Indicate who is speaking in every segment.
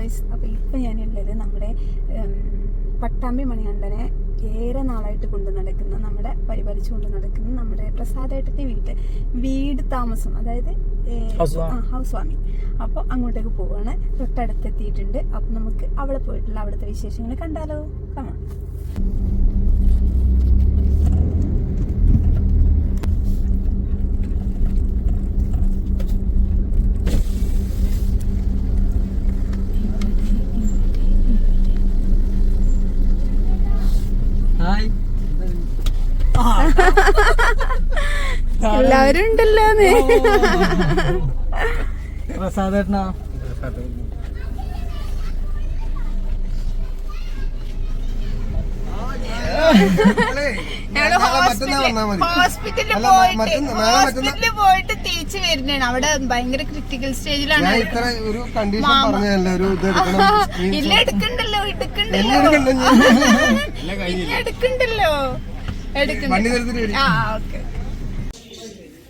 Speaker 1: Guys അപ്പോൾ ഞാൻ ഞാനുള്ളത് നമ്മുടെ പട്ടാമ്പി മണികണ്ഠനെ ഏറെ നാളായിട്ട് കൊണ്ടു നടക്കുന്ന നമ്മുടെ പരിപാലിച്ചു കൊണ്ട് നടക്കുന്ന നമ്മുടെ പ്രസാദേട്ടത്തെ വീട്ട് വീട് താമസം അതായത് ഹൗസ് വാമിങ് അപ്പോൾ അങ്ങോട്ടേക്ക് പോവുകയാണ് തൊട്ടടുത്ത് അപ്പോൾ അപ്പം നമുക്ക് അവിടെ പോയിട്ടുള്ള അവിടുത്തെ വിശേഷങ്ങൾ കണ്ടാലോ? കമാ എല്ലാവരും ഉണ്ടല്ലോ
Speaker 2: പ്രസാദേട്ടനാ?
Speaker 1: ഹോസ്പിറ്റലിൽ പോയിട്ട് തിരിച്ചു വരുന്നതാണ്. അവിടെ ഭയങ്കര ക്രിട്ടിക്കൽ സ്റ്റേജിലാണ്
Speaker 3: ഇത്ര ഒരു കണ്ടീഷൻ
Speaker 1: മാമ.
Speaker 3: ഒരു ഇത്
Speaker 1: ഇല്ല എടുക്കണ്ടല്ലോ എടുക്കണ്ടല്ലോ. ആ ഓക്കെ.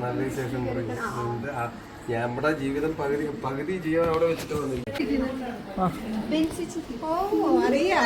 Speaker 3: നല്ല വിശേഷം പറയും നമ്മുടെ ജീവിതം പകുതി പകുതി ജീവൻ അവിടെ വെച്ചിട്ട് വന്നില്ല
Speaker 1: ഓ അറിയാ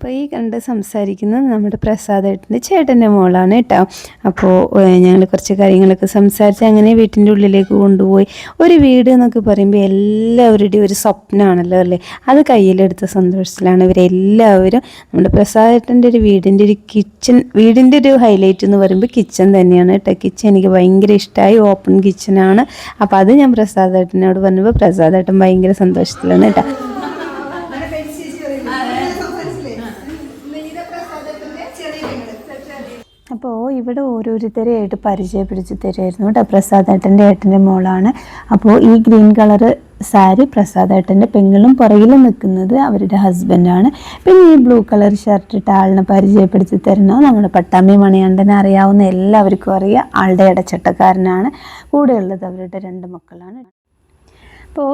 Speaker 4: അപ്പോൾ ഈ കണ്ട് സംസാരിക്കുന്നത് നമ്മുടെ പ്രസാദേട്ടന്റെ ചേട്ടന്റെ മോളാണ് കേട്ടോ. അപ്പോൾ ഞങ്ങൾ കുറച്ച് കാര്യങ്ങളൊക്കെ സംസാരിച്ച് അങ്ങനെ വീട്ടിന്റെ ഉള്ളിലേക്ക് കൊണ്ടുപോയി. ഒരു വീട് എന്നൊക്കെ പറയുമ്പോൾ എല്ലാവരുടെയും ഒരു സ്വപ്നമാണല്ലോ അല്ലേ? അത് കയ്യിലെടുത്ത സന്തോഷത്തിലാണ് ഇവരെല്ലാവരും. നമ്മുടെ പ്രസാദേട്ടന്റെ ഒരു വീടിന്റെ ഒരു കിച്ചൺ വീടിന്റെ ഒരു ഹൈലൈറ്റ് എന്ന് പറയുമ്പോൾ കിച്ചൺ തന്നെയാണ് കേട്ടോ. കിച്ചൺ എനിക്ക് ഭയങ്കര ഇഷ്ടമായി. ഓപ്പൺ കിച്ചണാണ് അപ്പോൾ അത് ഞാൻ പ്രസാദേട്ടനോട് പറഞ്ഞപ്പോൾ പ്രസാദേട്ടൻ ഭയങ്കര സന്തോഷത്തിലാണ് കേട്ടോ. അപ്പോൾ ഇവിടെ ഓരോരുത്തരെയായിട്ട് പരിചയപ്പെടുത്തി തരുമായിരുന്നു കേട്ടോ. പ്രസാദ് ഏട്ടന്റെ ഏട്ടന്റെ മോളാണ്. അപ്പോൾ ഈ ഗ്രീൻ കളറ് സാരി പ്രസാദ് ഏട്ടന്റെ പെങ്ങളും പുറകിലും നിൽക്കുന്നത് അവരുടെ ഹസ്ബൻഡാണ്. പിന്നെ ഈ ബ്ലൂ കളർ ഷർട്ട് ഇട്ട ആളിനെ പരിചയപ്പെടുത്തി തരുന്നത് നമ്മുടെ പട്ടാമ്പി മണിയണ്ടനെ അറിയാവുന്ന എല്ലാവർക്കും അറിയാം. ആളുടെ ഇടച്ചട്ടക്കാരനാണ്. കൂടെയുള്ളത് അവരുടെ രണ്ട് മക്കളാണ്. അപ്പോൾ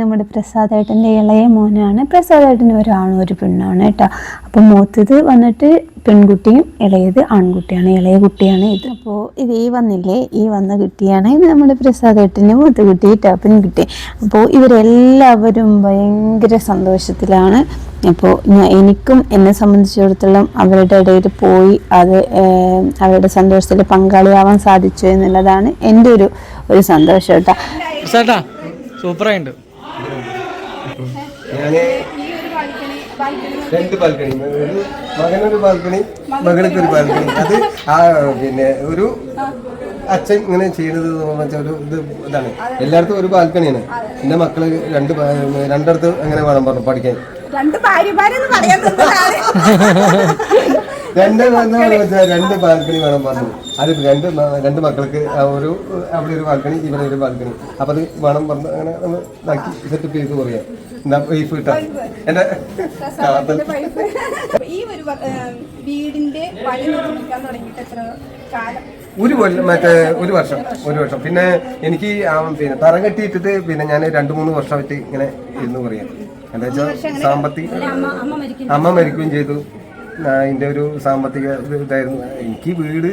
Speaker 4: നമ്മുടെ പ്രസാദേട്ടന്റെ ഇളയ മോനാണ്. പ്രസാദേട്ടന് ഒരാണും ഒരു പെണ്ണാണ് കേട്ടോ. അപ്പോൾ മൂത്തത് വന്നിട്ട് പെൺകുട്ടിയും ഇളയത് ആൺകുട്ടിയാണ് ഇളയ കുട്ടിയാണ് ഇത്. അപ്പോൾ ഇത് ഈ വന്നില്ലേ ഈ വന്ന കുട്ടിയാണ് നമ്മുടെ പ്രസാദേട്ടന്റെ മൂത്ത കുട്ടി കേട്ടോ. പെൺകുട്ടി അപ്പോൾ ഇവരെല്ലാവരും ഭയങ്കര സന്തോഷത്തിലാണ്. അപ്പോൾ എനിക്കും എന്നെ സംബന്ധിച്ചിടത്തോളം അവരുടെ ഇടയിൽ പോയി അത് അവരുടെ സന്തോഷത്തിൽ പങ്കാളിയാവാൻ സാധിച്ചു എന്നുള്ളതാണ് എന്റെ ഒരു ഒരു സന്തോഷം കേട്ടോ.
Speaker 2: സൂപ്പറായിട്ടുണ്ട്
Speaker 3: ഞാൻ രണ്ട് ബാൽക്കണി ഒരു മകനൊരു ബാൽക്കണി മകൾക്ക് ഒരു ബാൽക്കണി അത് ആ പിന്നെ ഒരു അച്ഛൻ ഇങ്ങനെ വെച്ചാൽ ഒരു ഇത് ഇതാണ്. എല്ലായിടത്തും ഒരു ബാൽക്കണിയാണ് എന്റെ മക്കൾ രണ്ട് രണ്ടിടത്ത് അങ്ങനെ വേണം പറഞ്ഞു പഠിക്കാൻ.
Speaker 1: രണ്ട് ഭാര്യമാരെന്ന് പറയാൻ
Speaker 3: രണ്ട് രണ്ട് ബാൽക്കണി വേണം പറഞ്ഞു അത് രണ്ട് രണ്ട് മക്കൾക്ക് ഒരു അവിടെ ഒരു ബാൽക്കണി ഇവിടെ ഒരു ബാൽക്കണി. അപ്പൊ അത് വേണം പറഞ്ഞു അങ്ങനെ നമ്മൾ ഇതാക്കി സെറ്റപ്പ് ചെയ്ത് പറയാം വൈഫ് കിട്ടാ
Speaker 1: ഈ ഒരു വീടിന്റെ പണി നിർമ്മിക്കാൻ തുടങ്ങിയിട്ട് എത്ര കാലം?
Speaker 3: ഒരു കൊല്ലം മറ്റേ ഒരു വർഷം ഒരു വർഷം. പിന്നെ എനിക്ക് പിന്നെ തറ കെട്ടിയിട്ടിട്ട് പിന്നെ ഞാൻ രണ്ട് മൂന്ന് വർഷമായിട്ട് ഇങ്ങനെ ഇരുന്ന് പറയാം എന്താ വെച്ചാൽ സാമ്പത്തിക അമ്മ മരിക്കുകയും ചെയ്തു. ആ, അതിന്റെ ഒരു സാമ്പത്തിക ഇത് ഇതായിരുന്നു. എനിക്ക് വീട്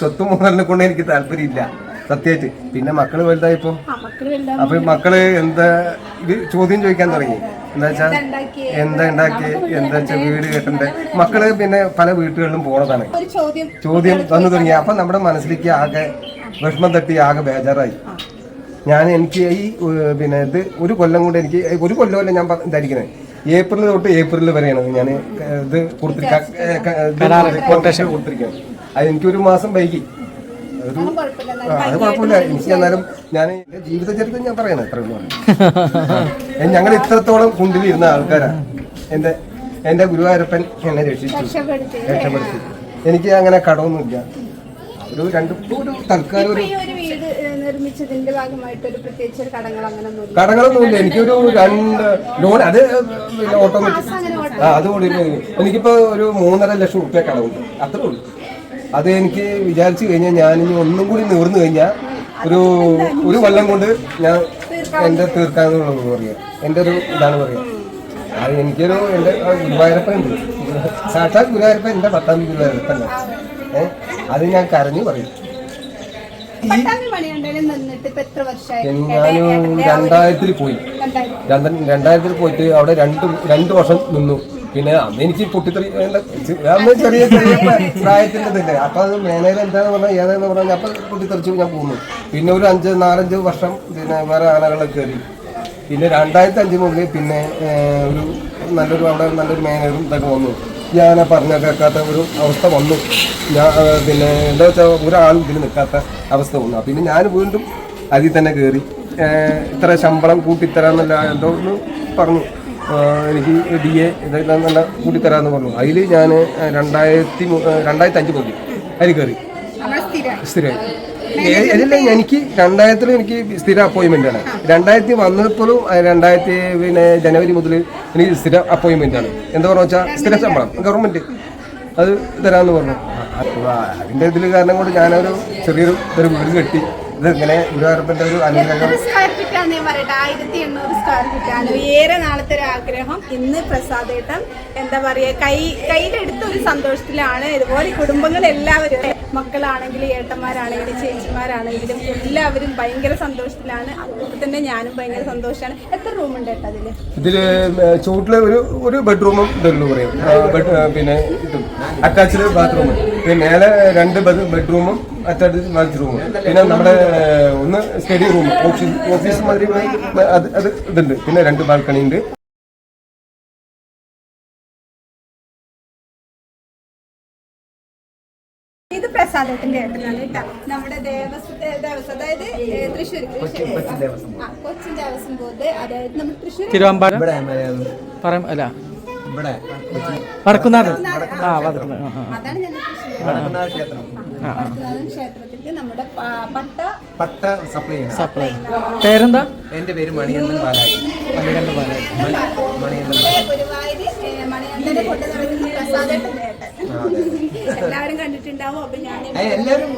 Speaker 3: സ്വത്ത് മുതലിനെ കൊണ്ട് എനിക്ക് താല്പര്യമില്ല സത്യമായിട്ട്. പിന്നെ മക്കൾ വലുതായിപ്പോ? അപ്പൊ മക്കൾ എന്താ ഇത് ചോദ്യം ചോദിക്കാൻ തുടങ്ങി. എന്താ വെച്ചാ എന്താ ഉണ്ടാക്കി എന്താ വെച്ചാൽ വീട് കെട്ടണ്ടേ? മക്കൾ പിന്നെ പല വീട്ടുകളിലും പോണതാണ്.
Speaker 1: ചോദ്യം
Speaker 3: വന്നു തുടങ്ങി. അപ്പൊ നമ്മുടെ മനസ്സിലേക്ക് ആകെ വിഷമം തട്ടി ആകെ ബേജാറായി. ഞാൻ എനിക്ക് ഈ പിന്നെ ഇത് ഒരു കൊല്ലം കൊണ്ട് എനിക്ക് ഒരു കൊല്ലമല്ല ഞാൻ ധരിക്കുന്നത് ഏപ്രിൽ തൊട്ട് ഏപ്രിൽ വരെയാണ് ഞാൻ ഇത് കൊടുത്തിരിക്കാൻ കൊടുത്തിരിക്കുന്നത് അത് എനിക്കൊരു മാസം വൈകി. ഒരു അത് കുഴപ്പമില്ല. എനിക്ക് എന്നാലും ഞാൻ എന്റെ ജീവിത ചരിത്രം ഞാൻ പറയണേ എത്ര ഞങ്ങൾ ഇത്രത്തോളം കുണ്ടിലിരുന്ന ആൾക്കാരാണ് എന്റെ എന്റെ ഗുരുവായൂരപ്പൻ എന്നെ രക്ഷിച്ചു.
Speaker 1: രക്ഷപ്പെടുത്തി
Speaker 3: എനിക്ക് അങ്ങനെ കടമൊന്നുമില്ല. ഒരു രണ്ട് ഒരു തൽക്കാലം ഒരു
Speaker 1: നിർമ്മിച്ചതിന്റെ ഭാഗമായിട്ട് ഒരു പ്രത്യേകിച്ച് കടങ്ങൾ അങ്ങനെ
Speaker 3: കടങ്ങളൊന്നുമില്ല. എനിക്കൊരു രണ്ട് ലോൺ അത് ഓട്ടോമാറ്റിക് ആ അത് എനിക്കിപ്പോ ഒരു മൂന്നര ലക്ഷം റുപ്യ കടമുണ്ട്. അത്രേ ഉള്ളൂ. അത് എനിക്ക് വിചാരിച്ചു കഴിഞ്ഞാൽ ഞാൻ ഇനി ഒന്നും കൂടി നിവർന്നു കഴിഞ്ഞാൽ ഒരു ഒരു കൊല്ലം കൊണ്ട് ഞാൻ എന്റെ തീർക്കാന്നുള്ളത് പറയാം. എന്റെ ഒരു ഇതാണ് പറയാം. അത് എനിക്കൊരു ഗുരുവായൂരപ്പൻ ഉണ്ട്. സാക്ഷാത് ഗുരുവായൂരപ്പൻ എന്റെ പത്താം ഗുരുവായൂരപ്പല്ല ഏഹ് അത് ഞാൻ കരഞ്ഞു പറയും. രണ്ടായിരത്തിൽ പോയി. രണ്ട- രണ്ടായിരത്തിൽ പോയിട്ട് അവിടെ രണ്ട് രണ്ട് വർഷം നിന്നു. പിന്നെ അന്ന് എനിക്ക് പൊട്ടിത്തെറി അന്ന് ചെറിയ ചെറിയ പ്രായത്തിന്റെ ഇതല്ലേ. അപ്പൊ അത് മാനേജർ എന്താന്ന് പറഞ്ഞാൽ ഏതാന്ന് പറഞ്ഞാൽ അപ്പൊ പൊട്ടിത്തെറിച്ച് ഞാൻ പോകുന്നു പിന്നെ ഒരു അഞ്ച് നാലഞ്ച് വർഷം പിന്നെ വേറെ ആനകളെ കയറി. പിന്നെ രണ്ടായിരത്തി അഞ്ച് മുതൽ പിന്നെ ഒരു നല്ലൊരു അവിടെ നല്ലൊരു മാനേജറും ഇതൊക്കെ വന്നു. ഞാൻ പറഞ്ഞ കേൾക്കാത്ത ഒരു അവസ്ഥ വന്നു. ഞാൻ പിന്നെ എന്താ വെച്ചാൽ ഒരാളും ഇതിൽ നിൽക്കാത്ത അവസ്ഥ വന്നു. പിന്നെ ഞാൻ വീണ്ടും അതിൽ തന്നെ കയറി. ഇത്ര ശമ്പളം കൂട്ടിത്തരാന്നല്ല എന്തോ ഒന്ന് പറഞ്ഞു. എനിക്ക് ഡി എ ഇതെല്ലാം നല്ല കൂട്ടിത്തരാന്ന് പറഞ്ഞു. അതിൽ ഞാൻ രണ്ടായിരത്തി രണ്ടായിരത്തി അഞ്ച് മുതൽ അതിൽ കയറി. സ്ഥിരമായി ഏ- എനിക്ക് രണ്ടായിരത്തിൽ എനിക്ക് സ്ഥിര അപ്പോയിന്റ്മെന്റ് ആണ്. രണ്ടായിരത്തി വന്നപ്പോഴും രണ്ടായിരത്തി പിന്നെ ജനുവരി മുതൽ എനിക്ക് സ്ഥിര അപ്പോയിന്റ്മെന്റ് ആണ്. എന്താ പറഞ്ഞു വെച്ചാൽ സ്ഥിര ശമ്പളം ഗവൺമെന്റ് അത് തരാമെന്ന് പറഞ്ഞു. അതിന്റെ അതിന്റെ ഇതിൽ കാരണം കൊണ്ട് ഞാനൊരു ചെറിയൊരു ഒരു വീട് കെട്ടി. ഇത് ഇങ്ങനെ ഗുരുവായൂരപ്പന്റെ ഒരു അനുഗ്രഹം.
Speaker 1: ആയിരത്തി എണ്ണൂറ് സ്ക്വയർ ഫീറ്റ് ആണ്. ഏറെ നാളത്തെ ഒരു ആഗ്രഹം. ഇന്ന് പ്രസാദേട്ടം എന്താ പറയാ കൈ കയ്യിലെടുത്ത ഒരു സന്തോഷത്തിലാണ്. ഇതുപോലെ കുടുംബങ്ങൾ എല്ലാവരും മക്കളാണെങ്കിലും ഏട്ടന്മാരാണെങ്കിലും ചേച്ചിമാരാണെങ്കിലും എല്ലാവരും ഭയങ്കര സന്തോഷത്തിലാണ്. അതുപോലെ തന്നെ ഞാനും ഭയങ്കര സന്തോഷമാണ്. എത്ര റൂം ഏട്ടാ
Speaker 3: ഇതിൽ ചൂട്ടിൽ ഒരു ഒരു ബെഡ്റൂമും ഇതുള്ളൂ പറയും. പിന്നെ അറ്റാച്ച്ഡ് ബാത്റൂം പിന്നെ മേലെ രണ്ട് ബെഡ്റൂമും അറ്റാച്ച്ഡ് ബാത്റൂമും പിന്നെ നമ്മുടെ ഒന്ന് സ്റ്റഡി റൂം ഓഫീസ് ഓഫീസ് മാതിരി അത് അത് ഇതുണ്ട്. പിന്നെ രണ്ട് ബാൽക്കണി ഉണ്ട്.
Speaker 1: പ്രസാദത്തിന്റെ ഏട്ടനാണ് കേട്ടോ. നമ്മുടെ ദേവസ്വത്തെ ദേവസ്വം അതായത് തൃശ്ശൂർ തൃശ്ശൂർ കൊച്ചിൻ ദേവസ്വം ബോർഡ്. അതായത് നമ്മുടെ തൃശ്ശൂർ
Speaker 2: തിരുവമ്പാരം പറയും അല്ല. വടക്കുന്നാട് ആ വടക്കുന്നാട്.
Speaker 1: അതാണ് ക്ഷേത്രത്തിലേക്ക് നമ്മുടെ പട്ട
Speaker 3: പട്ട സപ്ലൈ
Speaker 2: സപ്ലൈ. പേരെന്താ?
Speaker 3: എന്റെ പേര് മണിയന്തൻ ബാലാജി.
Speaker 1: ഇവിടെ ഗുരുവായൂര് ഏ, മണികണ്ഠനെ കൊണ്ട് നടക്കുന്ന പ്രസാദേട്ടന്റെ ഏട്ടൻ എല്ലാവരും കണ്ടിട്ടുണ്ടാവും അപ്പൊ ഞാൻ
Speaker 3: എല്ലാവരും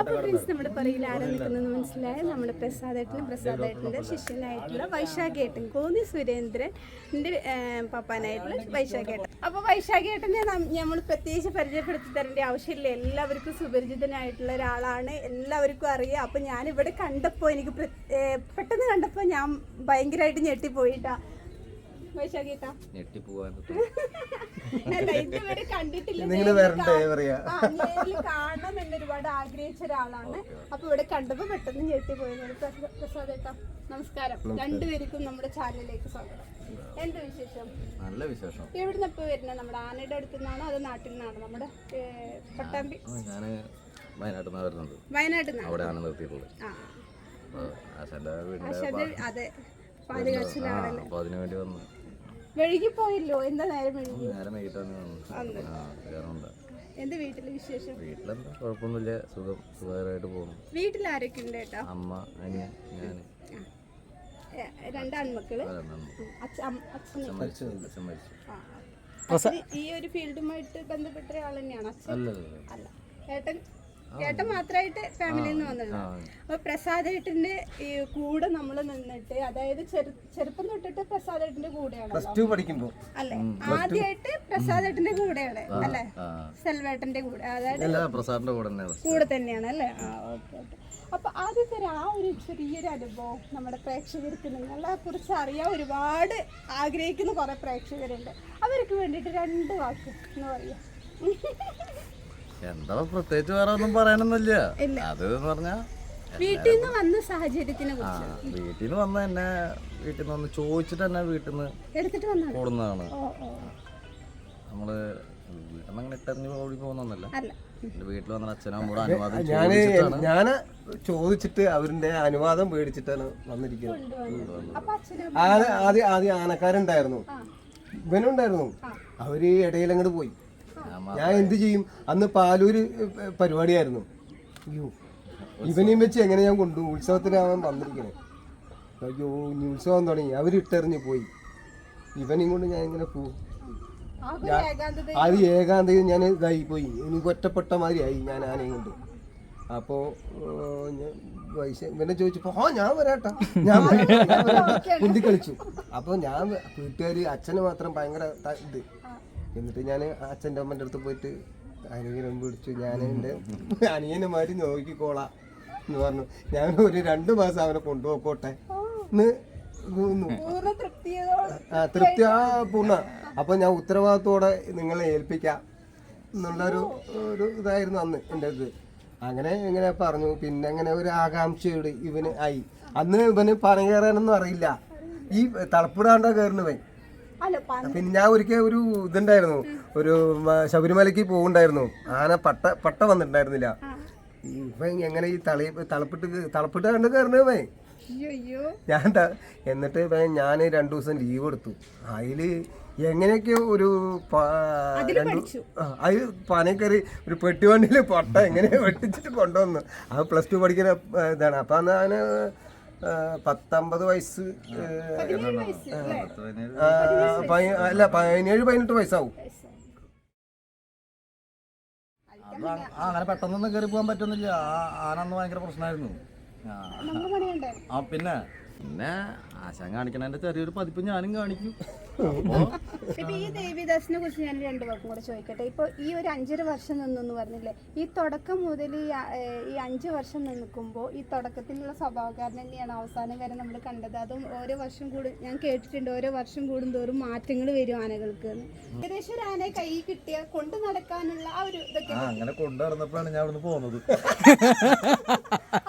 Speaker 1: അപ്പൊ ഫ്രണ്ട്സ് നമ്മുടെ പുറകിൽ ആരാ നിൽക്കുന്നത് മനസ്സിലായ? നമ്മുടെ പ്രസാദേട്ടനും പ്രസാദേട്ടന്റെ ശിഷ്യനായിട്ടുള്ള വൈശാഖേട്ടൻ കോന്നി സുരേന്ദ്രന്റെ പപ്പാനായിട്ടുള്ള വൈശാഖേട്ടൻ അപ്പൊ വൈശാഖേട്ടനെ നമ്മൾ പ്രത്യേകിച്ച് പരിചയപ്പെടുത്തി തരേണ്ട ആവശ്യമില്ല. എല്ലാവർക്കും സുപരിചിതനായിട്ടുള്ള ഒരാളാണ്. എല്ലാവർക്കും അറിയാം. അപ്പൊ ഞാൻ ഇവിടെ കണ്ടപ്പോൾ എനിക്ക് പെട്ടെന്ന് കണ്ടപ്പോൾ ഞാൻ ഭയങ്കരമായിട്ട് ഞെട്ടിപ്പോയിട്ടാ. വൈശാഖേട്ടാ അല്ല ഇതുവരെ കണ്ടിട്ടില്ല. കാ- ആ, നേരിൽ കാണണം എന്ന് ഒരുപാട് ആഗ്രഹിച്ച ഒരാളാണ്. അപ്പൊ ഇവിടെ കണ്ടപ്പോ പെട്ടെന്ന് ഞെട്ടിപ്പോയത് പ്രസാദേട്ടാ നമസ്കാരം. രണ്ടുപേർക്കും നമ്മുടെ ചാനലിലേക്ക് സ്വാഗതം. എന്ത് വിശേഷം?
Speaker 5: നല്ല വിശേഷം.
Speaker 1: എവിടുന്ന് ഇപ്പൊ വരുന്നത് നമ്മുടെ ആനയുടെ അടുത്ത് നിന്നാണോ അതോ നാട്ടിൽ നിന്നാണോ? നമ്മുടെ പട്ടാമ്പി
Speaker 5: വയനാട്ടിൽ നിന്നാണ് വരുന്നത്.
Speaker 1: വയനാട്ടിൽ നിന്ന്?
Speaker 5: അവിടെയാണ് നിർത്തിയിട്ടുള്ളത്. ആശാന്റെ വീടിന്റെ
Speaker 1: അത്. അതെ പാലുകാച്ചിലാണല്ലോ?
Speaker 5: അപ്പോൾ അതിനു വേണ്ടി വന്നു.
Speaker 1: വഴുകി പോയില്ലോ? എന്താ നേരം വഴുകി
Speaker 5: നേരം വൈകിട്ട് തന്നെ വന്നു ആ വേറെന്താ
Speaker 1: എന്ത് വീട്ടിലെ വിശേഷം?
Speaker 5: വീട്ടിലെന്താ? കുഴപ്പമൊന്നുമില്ല. സുഖം സുഖകരമായിട്ട് പോകുന്നു.
Speaker 1: വീട്ടിൽ ആരൊക്കെ ഉണ്ട് കേട്ടോ
Speaker 5: അമ്മ അനിയൻ ഞാൻ
Speaker 1: രണ്ടാൺമക്കൾ അച്ഛൻ
Speaker 5: മരിച്ചു
Speaker 1: ഈ ഒരു ഫീൽഡുമായിട്ട് ബന്ധപ്പെട്ട ഒരാൾ തന്നെയാണ് അച്ഛൻ? അല്ല. ഏട്ടൻ? ഏട്ടൻ മാത്രമായിട്ട് ഫാമിലിയിൽ നിന്ന് വന്നത്. അപ്പൊ പ്രസാദേട്ടന്റെ ഈ കൂടെ നമ്മൾ നിന്നിട്ട് അതായത് ചെറു- ചെറുപ്പം തൊട്ടിട്ട് പ്രസാദേട്ടന്റെ കൂടെയാണ്
Speaker 3: ടു പഠിക്കുമ്പോ.
Speaker 1: അല്ലെ? ആദ്യമായിട്ട് പ്രസാദേട്ടന്റെ കൂടെയാണ് അല്ലെ? സെൽവേട്ടന്റെ കൂടെ അതായത്
Speaker 5: കൂടെ തന്നെയാണ്.
Speaker 1: കൂടെ തന്നെയാണ് അല്ലേ? ആ ഓക്കെ ഓക്കെ. അപ്പൊ ആദ്യത്തെ ആ ഒരു ചെറിയൊരു അനുഭവം നമ്മുടെ പ്രേക്ഷകർക്ക് നിങ്ങളെ കുറിച്ച് അറിയാൻ ഒരുപാട് ആഗ്രഹിക്കുന്ന കുറെ പ്രേക്ഷകരുണ്ട്. അവർക്ക് വേണ്ടിയിട്ട് രണ്ട് വാക്ക് എന്ന് പറയാ.
Speaker 5: എന്താ പ്രത്യേകിച്ച് വേറെ ഒന്നും പറയാനൊന്നുമില്ല. അത് എന്ന് പറഞ്ഞാ
Speaker 1: വീട്ടിൽ നിന്ന് വന്ന സാഹചര്യത്തിനെ കുറിച്ച്.
Speaker 5: വീട്ടിൽ നിന്ന് വന്ന എന്നെ വീട്ടിൽ നിന്ന് വന്ന് ചോദിച്ചിട്ട് തന്നെ വീട്ടിൽ നിന്ന് കൂടുന്നതാണ് നമ്മൾ വീട്ടിൽ നിന്ന് അങ്ങനെ ഇട്ടെറിഞ്ഞ് ഓടി പോകുന്നൊന്നല്ല
Speaker 1: അല്ല.
Speaker 5: വീട്ടിൽ വന്ന അച്ഛനും അമ്മയുടെ അനുവാദം
Speaker 3: ഞാൻ
Speaker 5: ചോദിച്ചിട്ടാണ്.
Speaker 3: ഞാൻ ചോദിച്ചിട്ട് അവരുടെ അനുവാദം പേടിച്ചിട്ടാണ് വന്നിരിക്കുന്നത്. ആദ്യം ആദ്യം ആനക്കാരുണ്ടായിരുന്നു. ഇവനുണ്ടായിരുന്നു. അവർ ഇടയിലങ്ങോട്ട് പോയി. ഞാൻ എന്ത് ചെയ്യും? അന്ന് പാലൂര് പരിപാടിയായിരുന്നു. അയ്യോ. ഇവനെയും വെച്ച് എങ്ങനെ ഞാൻ കൊണ്ടു ഉത്സവത്തിന് അവൻ വന്നിരിക്കണേ. അയ്യോ ഇനി ഉത്സവം തുടങ്ങി. അവർ ഇട്ടെറിഞ്ഞ് പോയി. ഇവനെയും കൊണ്ട് ഞാൻ എങ്ങനെ പോകും? അത് ഏകാന്തയിൽ ഞാൻ ഇതായി പോയി. എനിക്ക് ഒറ്റപ്പെട്ട മാതിരിയായി ഞാൻ ആനയും കൊണ്ട്. അപ്പോ പൈസ ഞാൻ വൈശ ഇവനെ ചോദിച്ചപ്പോ ആ ഞാൻ വരാട്ടോ. ഞാൻ കുന്തി കളിച്ചു. അപ്പൊ ഞാൻ വീട്ടുകാര് അച്ഛന് മാത്രം ഭയങ്കര ഇത്. എന്നിട്ട് ഞാൻ അച്ഛന്റെ അമ്മന്റെ അടുത്ത് പോയിട്ട് അനിയനും പിടിച്ചു ഞാൻ എന്റെ അനിയനെ മാതിരി നോക്കിക്കോളാം എന്ന് പറഞ്ഞു. ഞാൻ ഒരു രണ്ട് മാസം അവനെ കൊണ്ടുപോക്കോട്ടെ എന്ന് ആ തൃപ്തി ആ പൂർണ. അപ്പൊ ഞാൻ ഉത്തരവാദിത്തോടെ നിങ്ങളെ ഏൽപ്പിക്കാം എന്നുള്ളൊരു ഒരു ഇതായിരുന്നു അന്ന് എന്റെ ഇത്. അങ്ങനെ ഇങ്ങനെ പറഞ്ഞു. പിന്നെ അങ്ങനെ ഒരു ആകാംക്ഷയോട് ഇവന് ആയി. അന്ന് ഇവന് പണി കയറാനൊന്നും അറിയില്ല. ഈ തളപ്പിടാണ്ടാ കയറുന്നവൻ. പിന്നെ ഞാൻ ഒരിക്കൽ ഒരു ഇതുണ്ടായിരുന്നു. ഒരു ശബരിമലക്ക് ശബരിമലയ്ക്ക് പോകുണ്ടായിരുന്നു ആന പട്ട പട്ട വന്നിട്ടുണ്ടായിരുന്നില്ല. ഇവൻ എങ്ങനെ ഈ തളി തളപ്പിട്ട് തളപ്പിട്ട് കണ്ട്
Speaker 1: അയ്യോ
Speaker 3: ഞാൻ എന്നിട്ട് ഞാൻ രണ്ടു ദിവസം ലീവ് എടുത്തു. അതിൽ എങ്ങനെയൊക്കെയോ ഒരു അതിൽ പനക്കറി ഒരു പെട്ടിവണ്ടിയിൽ പൊട്ട എങ്ങനെ വെട്ടിച്ചിട്ട് കൊണ്ടുവന്നു. അത് പ്ലസ് ടു പഠിക്കുന്ന ഇതാണ്. അപ്പൊ അന്ന് പത്തൊമ്പത് വയസ്സ് അല്ല? പതിനേഴ് പതിനെട്ട് വയസ്സാവും.
Speaker 5: ആ, അങ്ങനെ പെട്ടെന്നൊന്നും കയറി പോകാൻ പറ്റുന്നില്ല. ആ ആന അന്ന് ഭയങ്കര പ്രശ്നമായിരുന്നു. ആ പിന്നെ പിന്നെ ആശാൻ കാണിക്കണതിന്റെ ചെറിയൊരു പതിപ്പ് ഞാനും കാണിക്കും.
Speaker 1: ഇപ്പൊ ഈ ദേവിദാസിനെ കുറിച്ച് ഞാൻ രണ്ടു വാക്കും കൂടെ ചോദിക്കട്ടെ. ഇപ്പൊ ഈ ഒരു അഞ്ചര വർഷം നിന്നു പറഞ്ഞില്ലേ ഈ തുടക്കം മുതൽ ഈ അഞ്ച് വർഷം നിൽക്കുമ്പോൾ ഈ തുടക്കത്തിലുള്ള സ്വഭാവക്കാരൻ തന്നെയാണ് അവസാനം വരെ നമ്മൾ കണ്ടത്. അതും ഓരോ വർഷം കൂടും ഞാൻ കേട്ടിട്ടുണ്ട് ഓരോ വർഷം കൂടുന്തോറും മാറ്റങ്ങൾ വരും ആനകൾക്ക്. ഏകദേശം ഒരു ആനയെ കൈ കിട്ടിയ കൊണ്ടു നടക്കാനുള്ള ആ ഒരു ഇതൊക്കെ.
Speaker 5: അങ്ങനെ കൊണ്ടു നടന്നപ്പോഴാണ് ഞാൻ അവിടുന്ന് പോകുന്നത്